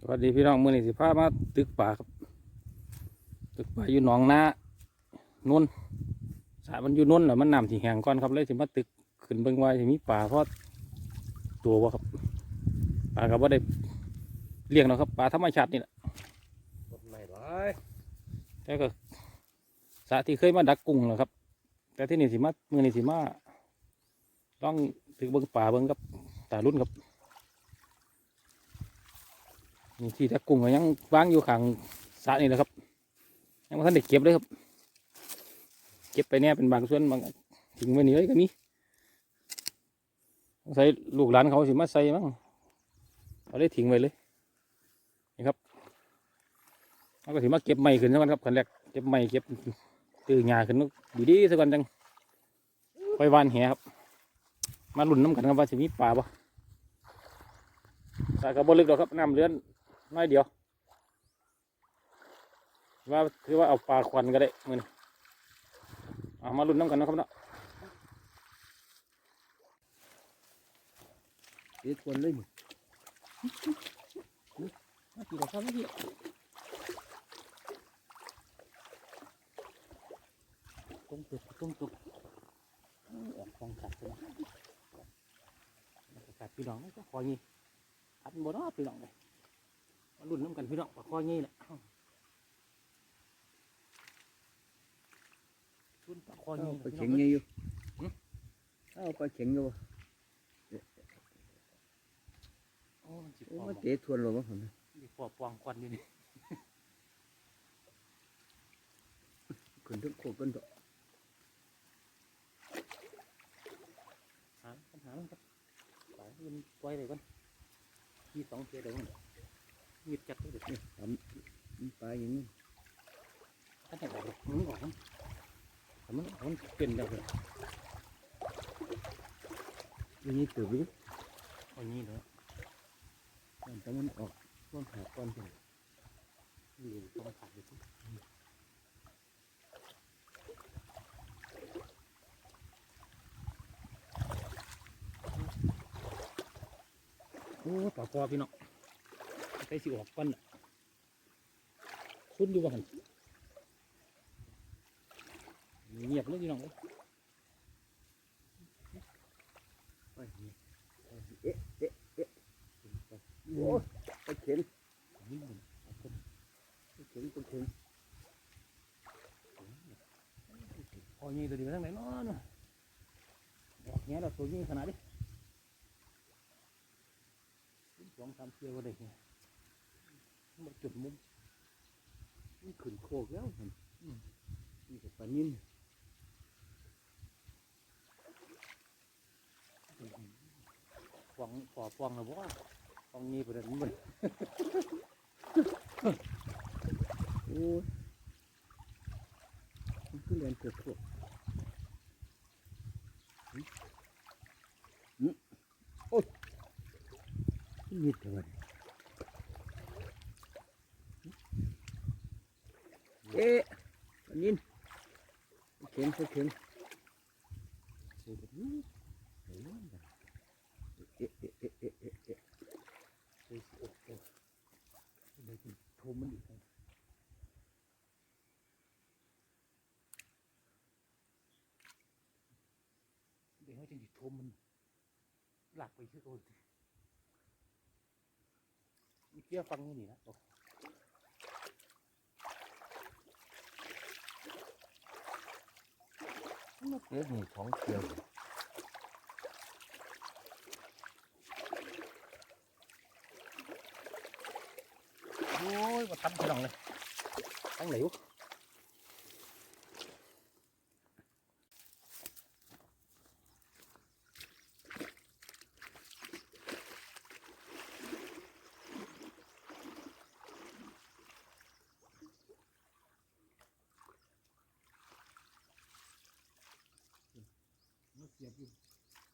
สวัสดีพี่น้องมือนี้สิพามาตึกป่าครับ ตึกป่าอยู่หนองนาโนุ่นสายมันอยู่โนุ่นแหละมันน้ำที่แห้งก่อนครับเลยสิมาตึกขึ้นเบิ่งไว้สิมีป่าเพราะตัววะครับป่าก็บ่ได้เลี้ยงหรอกครับป่าธรรมชาตินี่แหละรถไม่ร้ายแต่ก็สระที่เคยมาดักกุ้งแหละครับ แต่ที่นี่สิมามือนี้สิมาลองตึกเบิ่งป่าเบิ่งกับตารุ่นครับ นี่ที่ดักกุ้งก็ยังวางอยู่ข้างสระนี่แหละครับยังไม่ทันได้เก็บเลยครับ เก็บไปเนี่ยเป็นบางส่วนบางทิ้งไว้นี่เลยก็มีใส่ลูกหลานเขาสิมาใส่มั้งเอาได้ทิ้งไว้เลยนี่ครับแล้วก็สิมาเก็บใหม่ขึ้นสักวันครับคันแรกเก็บใหม่เก็บตื้อหญ้าขึ้นดีดีสักวันจังไปวานแหครับ มาลุ่นน้ำกันครับว่าสิมีปลาปะปลากระบอกลึกดอกครับน้ำเลื้อน น้อยเดียว ว่าคือว่าเอาปลาควันก็ได้มือนี้เอามาลุ้นน้ำกันนะครับเนาะเด็ดคนเลยมึงมากี่ดอกครับพี่ต้มตุกต้มตุกออกฟองขัดเลยขัดพี่น้องก็คอยงี้ขัดบนน้อพี่น้องเลย มาลุ้นน้ำกันพี่น้องปลาคอยงี้แหละลุ้นปลาคอยเอางี้ไปเข็งเงี้ยอยู่เอาไปเข็งอยู่โอ้มันจิบโอ้ปอมาเตะทวนลงมาผมจิบปอบปองควันอยู่นี่ขึ้นทั้งโคกันดอกหาปัญหามันครับไปมันปล่อยเลยก่อนมีสองเทียเดี๋ยวมัน หยิบจัดเลยเด็ดทำมันปลาอย่างนี้ถ้าแต่ออกมันออกมันถ้ามันออกมันเป็นแล้เลยอย่างนี้ตื่นรู้เอางี้เลยแต่มันออกต้นขาก้อนเดียวอยู่ตรงขาดอยู่โอ้ปลาคอพี่น้อง ใส่สิออกก่อนน่ะซุนอยู่บ้านเงียบเลยพี่น้องเอ๊ะเอ๊ะเอ๊ะโอ้ไปเข็งนี่มันเอาคนไปเข็งไปเข็งพอยี่ตัวเดียวทั้งไหนนาะเนาะออกเงี้ยเราตัวยี่ขนาดนี้สองสามเที่ยวก็ได้เนี่ย มาจุดมุมมันขึ้นโคกแล้วมันนี่ก็ปลานิ่นฟองปอฟองนะบ่ฟองยี่ประเด็นมันโอ้ยมันคือเรียนเกิดโคกโอ้ยนิดเดีย เอ๊ะอันเข็งเข็งเอ๊ะเอ๊ะเอ๊ะเอ๊ะเอ๊ะเอ๊ะเอ๊ะเดี๋ยวกินโทมมันอีกเดี๋ยวเขาจะหยิบโทมมันหลักไปคือโอ้ยมีเกี่ยวฟังนี่นะเอ๊ะนี่ของเกี่ยวโอ้ยมาตั้งขนองเลยตั้งเหลว เียบอยู่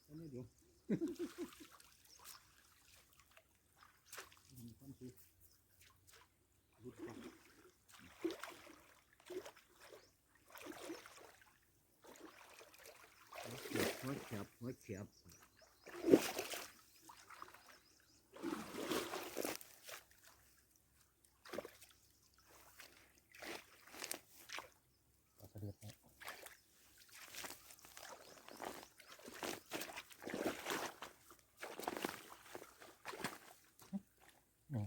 อันนี้เดี๋ยวอืมความสิรุดก่อน หัวเฉียบหัวเฉียบหัวเฉียบ โโนี่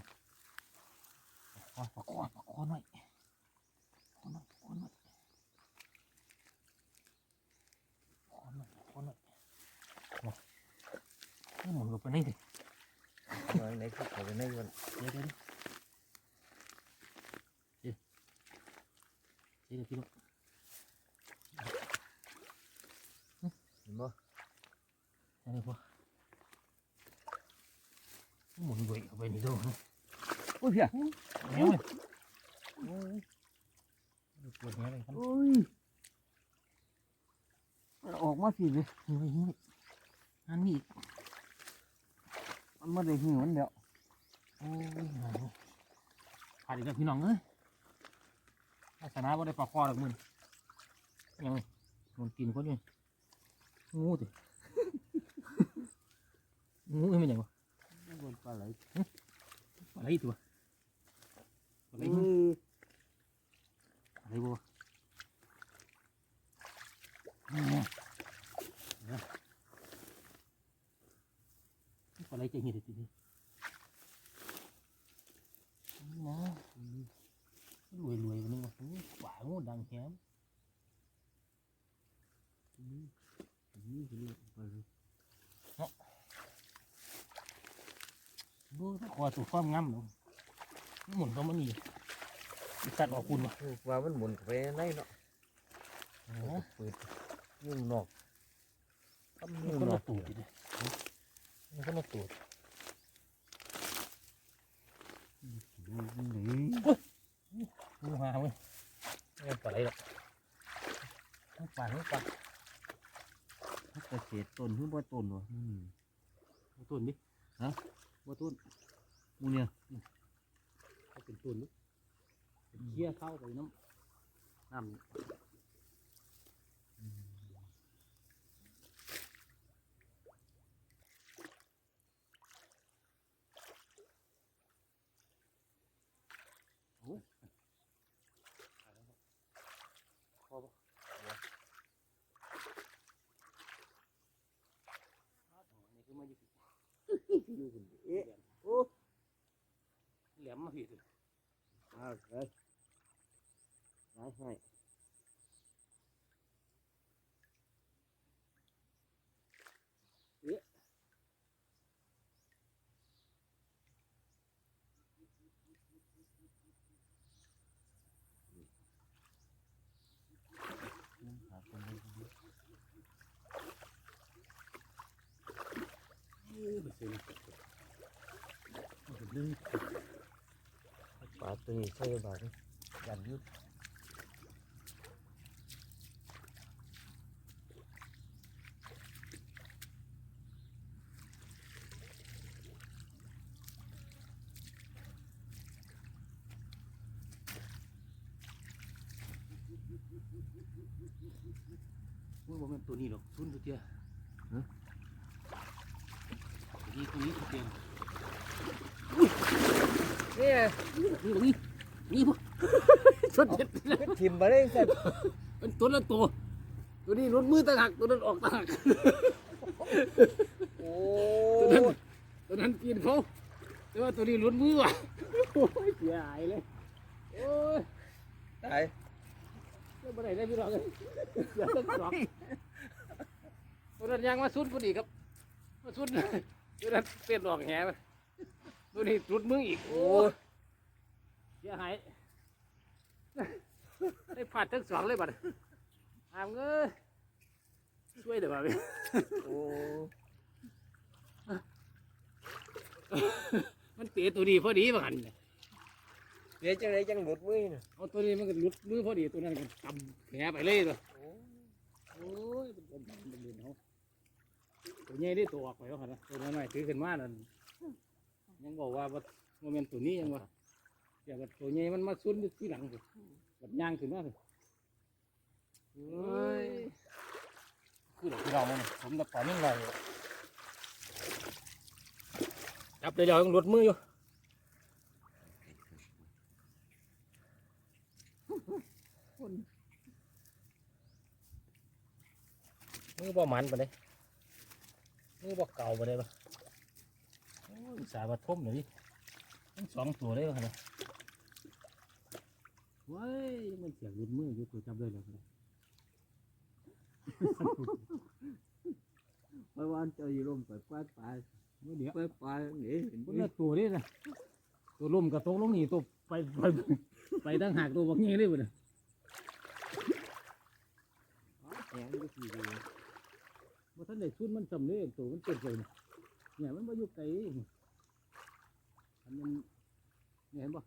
ปลาคอปลาคอปลาคอหน่อยคอหน่อยคอหน่อยคอหน่อยคอหน่อยมา นี่หมุนลงไปนี่ดิวางไหนก็เอาไปในวันเดี๋ยวเดี๋ยวเดี๋ยวเดี๋ยวเดี๋ยวพี่ลูกเห็นบ่เดี๋ยวเดี๋ยวพอหมุนด้วยเอาไปนี่ดูนะโอ้ยเพียเงี้ยเลยโอ้ยปวดเงี้ยเลยครับโอ้ยมันออกมาสิเลยเฮ้ยเฮ้ยอันนี้อีกมันมาได้หิวมันแล้วโอ้ยขาดอีกแล้วพี่น้องเอ้ยลักษณะว่าได้ปลาคอหรอกมึงยังไงมันกินคนอยู่งูสิงูเอ้ยมันยังวะโดนปลาไหลอะไรอีกตัวอะไร เอ อีก อ อะไรบัวเนี่ยเนี่ยอะไรจะเห็นทีนี้นะรวยรวยกันนึงวะขวางูดังแฮม นี่คือปลาไหล ดู คอตัวความงามเนาะหมุนก็มันนี่สัตว์ออกคุณวะว่ามันหมุนเข้าไปในเนาะเปิดยุ่งนอกทำมันยุ่งก็นอมากตูดดิมันก็มาตูดงูหาเว้ยไม่ปลาไหลหรอกทั้งปลาทั้งปลาเกษตรต้นหรือบ่ต้นวะเอาต้นดิบ่ต้นห มูเนี่ยเอาเป็นต้นดิเคี่ยเข้าไปน้ำน้ำนี่คือมาอยู่อยู่คนเอ๊ะโอ้ แหลมมาผิดเอาเลยร้ายให้ปลา ตัวนี้ใช่ปลาไหมยันอยุดมึงบอกมันตัวนี้หรอกทุนตัวเตี้ยตัวนี้ตัวนี้ตัวเตี้ยเนี่ยนี่ตรงนี้ นี่พวกชนเด็ดทิมมาได้ใส่เป็นตัวละตัว ตัวนี้รถมือต่างหากตัวนั้นออกต่างหากโอ้ตัวนั้นตัวนั้นกินเขาแต่ว่าตัวนี้รถมือว่ะโอ้ยเสียหายเลยโอ้ยตายเจ้าบ่ได้ได้พี่น้องเลยเสียตั้งสองตัวนั้นยางมาสุดพอดีครับมาสุดตัวนั้นเปลี่ยนออกแหไปตัวนี้รุดมืออีกโอ้ย เสียหาย ได้ผาดทั้งสองเลยบัดอามเอ้ยช่วยเดี๋ยวมาพี่โอ้ มันเตะตัวนี้พอดีบังหันเนี่ยเดี๋ยวจังไรจังหลุดมือน่ะเอาตัวนี้มันก็หลุดมือพอดีตัวนั้นก็กำแผลไปเลยตัวโอ้โอ้ยเป็นคนเป็นเดือนเขาตัวใหญ่ได้ตัวออกไปแล้วครับนะตัวน้อยๆถือขึ้นมานั่นยังบอกว่าว่าโมเมนต์ตัวนี้ยังว่า แต่ว่าตัวใหญ่มันมาซุนอยู่ที่หลังสิแบบย่างขึ้นมาสิโอ้ยคือเราคือเราเนี่ยผมตะปอนยังไงจับเดี๋ยวๆยังหลุดมืออยู่มือบ่มันไปเลยมือบ่เก่าไปเลยปะโอ้ยสาบัดทมหน่อยดิทั้งสองตัวเลยเหรอค รับว้ายมันเสียงรุนมืออยู่ตัวจับเลยเลยครับเมื่อวานเจออยู่ร่มไปปลายปลายเมื่อเดี๋ยวปลายปลายนี่เห็นคนไหมละตัวนี่นะตัวล่มกับตกลงนี่ตัวไปไปไปตั้งหากตัวบักงี้เลยบ่เนี่ยแข็งก็คือดีว่าท่านได้ชุดมันจำเลยตัวมันเต็มเลยเนี่ยเนี่ยมันมาอยู่ไกลอันนั้นเนี่ยเห็นปะ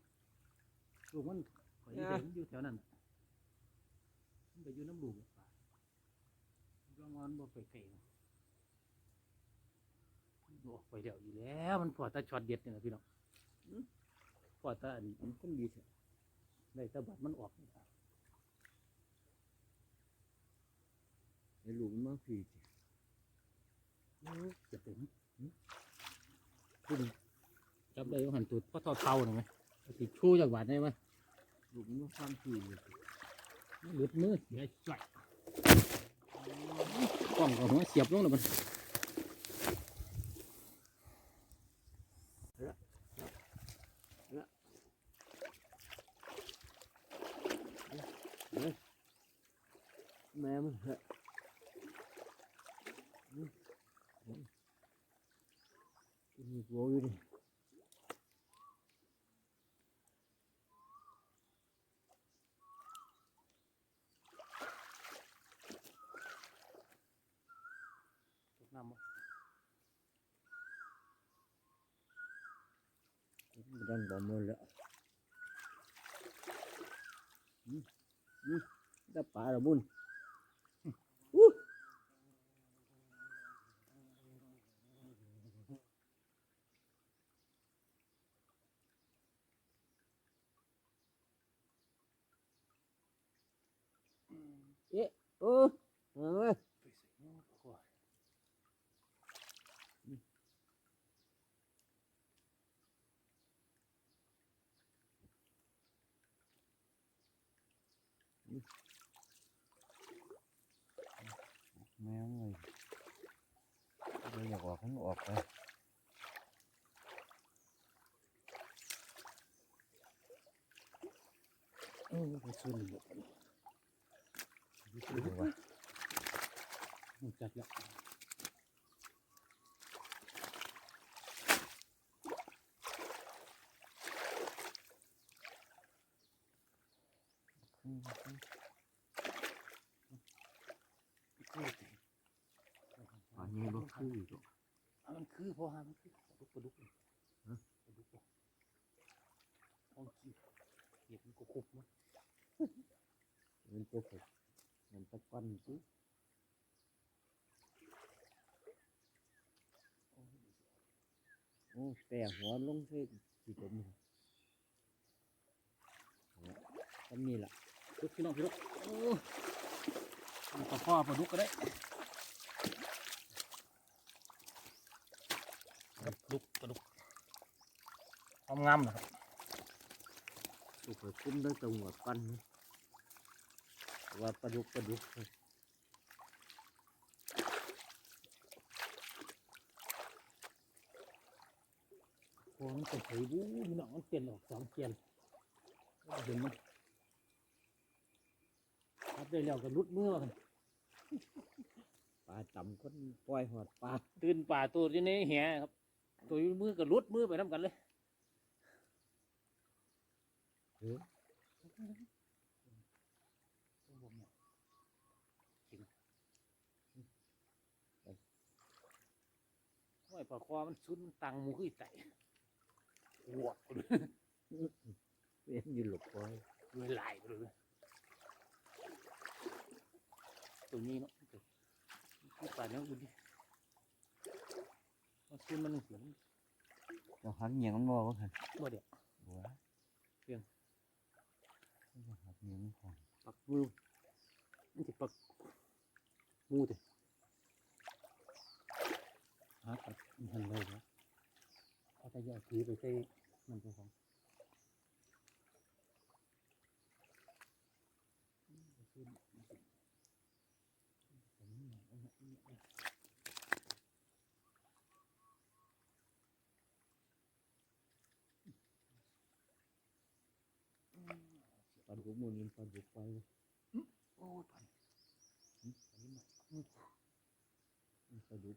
ลูกมันข่ อยเห็นอยู่แถวนั้นน่ะมันไปอยู่น้ำลูกป่าลองมันบ่ไปไกลนะมันออกไปเดี๋ยวอยู่แล้ว มันพอแตาช็อตเด็ดเนี่ยนะพี่น้องพอแตาอันมันคนดีเถอะได้แตาบัดมันออกนี่ล่ะไอ้ลูกมันมาผีสิโอ้ยจะเป็นพุ่งจับได้ว่าหันตูดพ่อเท่าเท่าหน่อยไหมติดชูจากบาดได้ไหม ลูกมันมาฟังผีเลยสิหลุดมือเสียจ่อยกล้องกับหัวเสียบลงแล้วมันแม่มันเหอะมีโวอยู่ดิ น้ำบ่ มันดัง บ่มือแล้วอืมอืมได้ปลาละบุญอู้เอ๊ะเออเอาเว้ยไปใส่เนาะโอ้ย แม่งเลยเราอยากออกให้มันออกไปเออไปซื้อหนึ่งบ่ดูว่ามันจัดแล้ว อืมอืมปลาใหญ่บ่ คืออีกหรอกอะมันคือพอฮะมันคือปลาดุกปลาดุกเลยฮะปลาดุกเลยห้องขี้เหยียบมันก็คุบมันมันจะฝึกมันตะกันสิโอ้ยโอ้แต่หัวลงเทกี่ผมก็มีละลุกพี่น้องพี่ลุกโอ้ยมันปลาข้อปลาดุกก็ได้ปลา ดุกปลาดุกความงามนะครับถูกไปคุ้มได้แตหัวปั้นนะว่าปลาดุกปลาดุกโอ้มันเป็นไผ่บู๊พี่น้องมันเปลี่ยนออกสองเปลี่ยนเห็นไหมรับได้แล้วก็รุดมือมากันปลาต่ำคนปล่อยหอดปลาตื่นป่าตัวที่ในแหครับ ตัวอยู่มือก็รุดมือไปน้ำกันเลยเฮ้ยว่าปลาคอมันชุดมันตังหมูขึ้นไต่หัวเลยเป็นอยืนหลบปล่อยเลยไหลไปเลยตัวนี้เนาะที่ป่าเนี้ยดูดิ มันชุดมันเหมือนเราหักเหนียงมันบอกว่าหันบ่เดียวบัวเพียงเราหักเหนียงมันของปักมือมันจะปักมูเถอะหาปักมันเลยนะเขาจะแยกทีไปใส่มันเป็นของ ดุกมือนี้ปลาดุกไปโอ้ยปลาอันนี้มาปลาดุก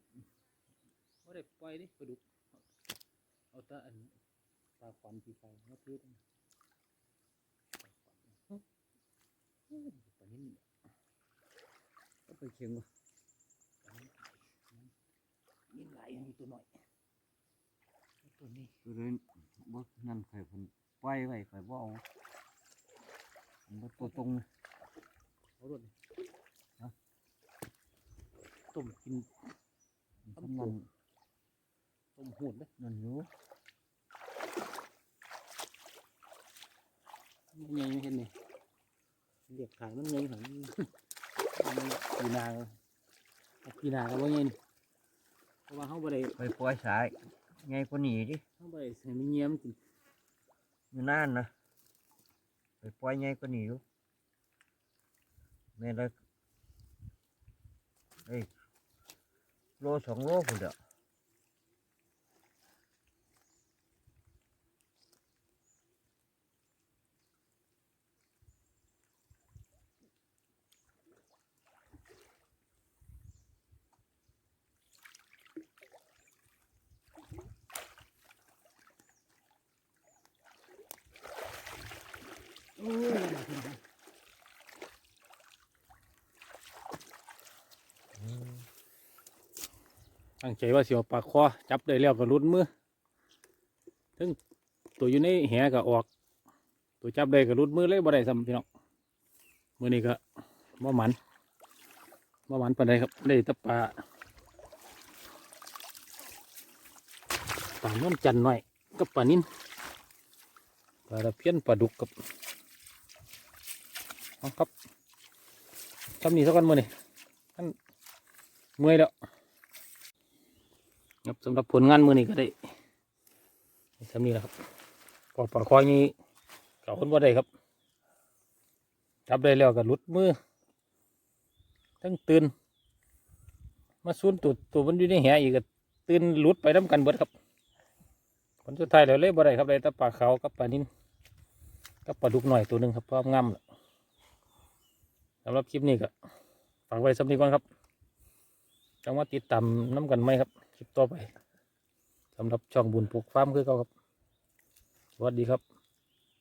ไม่ได้ปล่อยดิปลาดุก เอาแต่อันปลาควันที่ไปมาเทศปลาควันปลานิ่มก็ไปเชียงวะปลานิ่มนิ่มไหลมีตัวหน่อยตัวนี้คือเลยบ่นั่นข่อยเพิ่นปล่อยไว้ข่อยบ่เอา ผมบ่ตัวตรงนะเอารถนี่ต้มกินทำนั่นต้มหูดเลยนั่นอยู่มันยังไม่เห็นนี่เรียกขายมันไงหันปีนาปีนาก็ว่าเงี้ยเพราะว่าเขาบ่ได้ไปปล่อยสายไงกว่านี้ดิเขาบ่ได้ใส่มันเงียมกินอยู่นานนะ ไปปล่อยไงกว่านี้อยู่แม่นละเอ้ยโลสองโลพุ่นเด้อ ตั้งใจว่าเสียวปากคอจับได้แล้วก็รุดมือถึงตัวอยู่ในแหก็ออก ตัวจับได้ก็รุดมือเลยบ่ได้ซ้ำพี่น้องมือนี้ก็บ่หมันบ่หมันปานใดครับได้ตะปลาปลาน้ำจันหน่อยกับปลานิ่นปลาตะเพียนปลาดุกกับเอาครับทำนี่สักวันมือนี่ท่านเมื่อยแล้ว ครับสำหรับผลงานมือนี้ก็ได้ทำนี้แหละครับปอดปลาคอยนี้เก่าคนบ่ได้ครับจับได้แล้วก็หลุดมือ ทั้งตื่นมาซุนตัวตัวมันอยู่ในแหอีกก็ตื่นหลุดไปน้ำกันเบิดครับผลสุดท้ายแล้วเลยบ่ได้ครับได้แต่ปลาขาวกับปลานิ่นกับปลาดุกหน่อยตัวหนึ่งครับพร้อมงามแล้วสำหรับคลิปนี้ก็ฝากไว้สำนีก่อนครับจังว่าติดตามน้ำกันไหมครับ คลิปต่อไปสำหรับช่องบุญปลูกฟาร์มคือเก่าครับ สวัสดีครับ